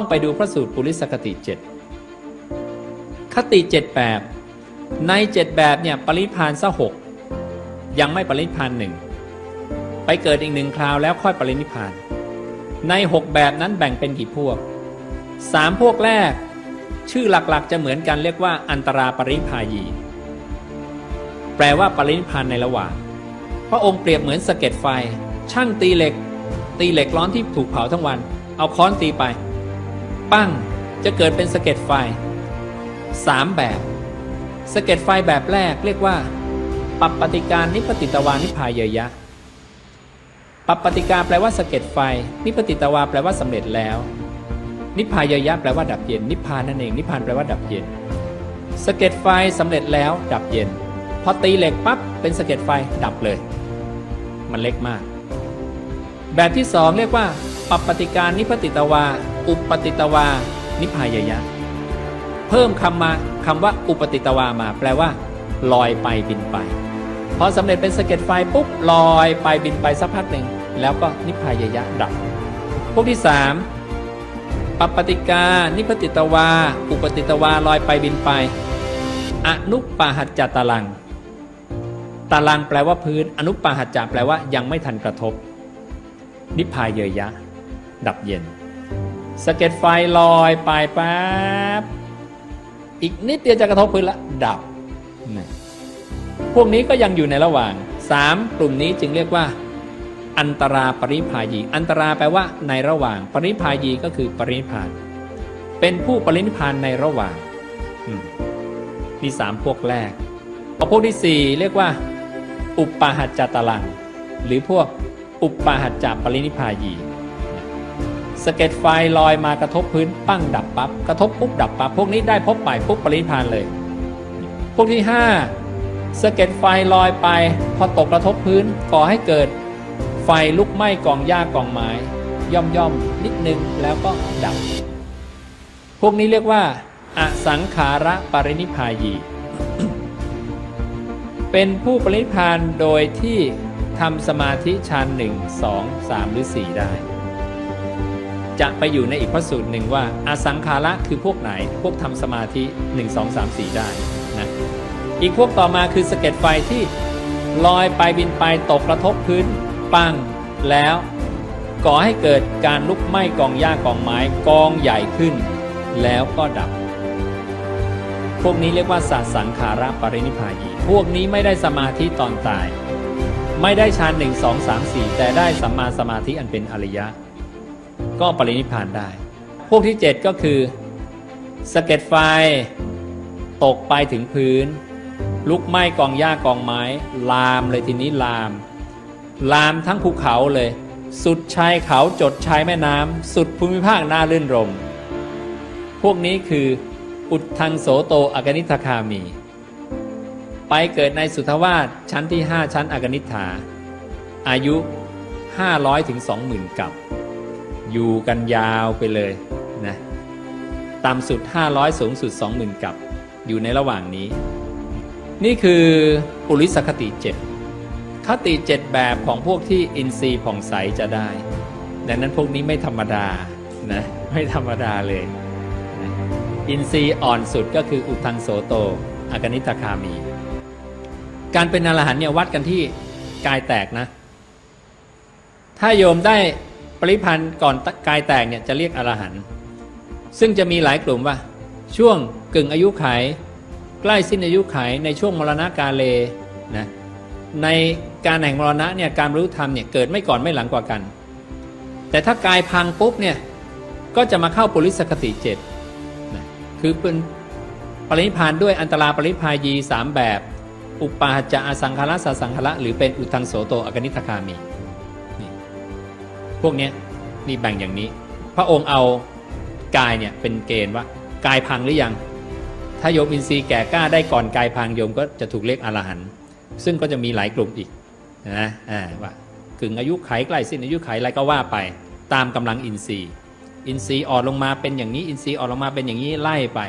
ต้องไปดูพระสูตรปุริสคติเจ็ดคติเจ็ดแบบในเจ็ดแบบเนี่ยปริพานซะหกยังไม่ปริพานหนึ่งไปเกิดอีกหนึ่งคราวแล้วค่อยปรินิพาน ในหกแบบนั้นแบ่งเป็นกี่พวกสามพวกแรก ชื่อหลักๆจะเหมือนกันเรียกว่าอันตราปริพายี แปลว่าปรินิพานในระหว่างพระองค์เปรียบเหมือนสะเก็ดไฟ ช่างตีเหล็ก ตีเหล็กร้อนที่ถูกเผาทั้งวัน เอาค้อนตีไป ปั้งจะเกิดเป็นสะเก็ดไฟสามแบบสะเก็ดไฟแบบแรกเรียกว่าปัปปติการนิปติตวานิพายยะปัปปติการแปลว่าสะเก็ดไฟ นิปติตวาแปลว่าสำเร็จแล้ว นิพายยะแปลว่าดับเย็น นิพพานนั่นเอง นิพพานแปลว่าดับเย็นสะเก็ดไฟสำเร็จแล้วดับเย็น พอตีเหล็กปั๊บเป็นสะเก็ดไฟดับเลย มันเล็กมาก แบบที่สองเรียกว่า ปปปติการนิพติตวา อุปติตวา นิพายยะ เพิ่มคำมาคำว่าอุปติตวามา แปลว่า ลอยไปบินไป พอสำเร็จเป็นสะเก็ดไฟปุ๊บลอยไปบินไปสักพักหนึ่ง แล้วก็นิพายยะดับ พวกที่สามปปปติกา นิพติตวา อุปติตวาลอยไปบินไป อนุปาหัจจตาลัง ตาลังแปลว่าพื้น อนุปาหัจจะแปลว่ายังไม่ทันกระทบ นิพพายเยยะ ดับเย็นสะเก็ดไฟลอยไปแป๊บอีกนิดเดียวจะกระทบพื้นละดับนะพวกนี้ก็ยังอยู่ในระหว่าง 3 กลุ่มนี้จึงเรียกว่า อันตราปริภายี อันตราแปลว่าในระหว่าง ปริภายีก็คือปรินิพาน เป็นผู้ปรินิพานในระหว่างมีสามพวกแรกพอพวกที่สี่เรียกว่า อุปปาหัจจตลัง หรือพวกอุปปาหัจจปรินิพายี สเก็ดไฟลอยมากระทบพื้นปั้งดับปับ๊บกระทบปุ๊บดับปั๊บพวกนี้ได้พบไปปุ๊บปรินิพานเลย พวกที่ห้าสเก็ดไฟลอยไป พอตกกระทบพื้นก่อให้เกิด ไฟลุกไหม้กองหญ้ากองไม้ย่อมย่อมนิดนึงแล้วก็ดับ พวกนี้เรียกว่าอสังขาระปรินิพายี เป็นผู้ปรินิพานโดยที่ทำสมาธิฌานหนึ่งสองสามหรือสี่ได้ จะไปอยู่ในอีกพระสูตรหนึ่งว่าอาสังขาระคือพวกไหน พวกทำสมาธิ 1 2 3 4 ได้นะอีกพวกต่อมาคือสะเก็ดไฟที่ลอยไปบินไปตกกระทบพื้นปังแล้วก่อให้เกิดการลุกไหม้กองหญ้ากองไม้กองใหญ่ขึ้น แล้วก็ดับ พวกนี้เรียกว่าสัสังขาระปรินิพพายีพวกนี้ไม่ได้สมาธิตอนตาย ไม่ได้ฌานหนึ่งสองสามสี่แต่ได้สัมมาสมาธิอันเป็นอริยะ ก็ปรินิพานได้ พวกที่ 7 ก็คือสะเก็ดไฟ ตกไปถึงพื้น ลุกไหม้กองหญ้ากองไม้ ลามเลยทีนี้ลาม ลามทั้งภูเขาเลย สุดชายเขาจดชายแม่น้ำสุดภูมิภาคน่าลื่นรม พวกนี้คืออุดทังโสโตอากนิทคามี ไปเกิดในสุทวาสชั้นที่ 5 ชั้นอากนิฐาอายุ 500ถึง20,000กับ อยู่กันยาวไปเลยนะต่ำสุด 500 สูงสุด 20,000 กับ อยู่ในระหว่างนี้ นี่คือปุริสคติ7คติ7แบบของพวกที่อินทรีย์ผ่องใสจะได้ ดังนั้นพวกนี้ไม่ธรรมดานะไม่ธรรมดาเลยนะอินทรีย์อ่อนสุดก็คืออุทังโสโตอากนิตคามี การเป็นอรหันต์เนี่ยวัดกันที่กายแตกนะ ถ้าโยมได้ ปริพันธ์ก่อนกายแตกเนี่ยจะเรียกอรหันต์ซึ่งจะมีหลายกลุ่มว่า ช่วงกึ่งอายุไข ใกล้สิ้นอายุไขในช่วงมรณะกาเลนะในการแห่งมรณะเนี่ยการบรรลุธรรมเนี่ยเกิดไม่ก่อนไม่หลังกว่ากัน แต่ถ้ากายพังปุ๊บเนี่ยก็จะมาเข้าปุริสคติเจ็ดนะคือเป็นปรินิพพานด้วยอันตราปริพายีสามแบบ อุปาหจะอสังขารสสังขารหรือเป็นอุทังโสโตอกนิทคามี พวกนี้นี่แบ่งอย่างนี้ พระองค์เอากายเนี่ยเป็นเกณฑ์ว่ากายพังหรือยัง ถ้าโยมอินทรีย์แก่กล้าได้ก่อนกายพังโยมก็จะถูกเรียกอรหันต์ซึ่งก็จะมีหลายกลุ่มอีกนะอ่าว่ากึ่งอายุไขใกล้สิ้นอายุไขอะไรก็ว่าไปตามกำลังอินทรีย์ อินทรีย์อ่อนลงมาเป็นอย่างนี้ อินทรีย์อ่อนลงมาเป็นอย่างนี้ไล่ไป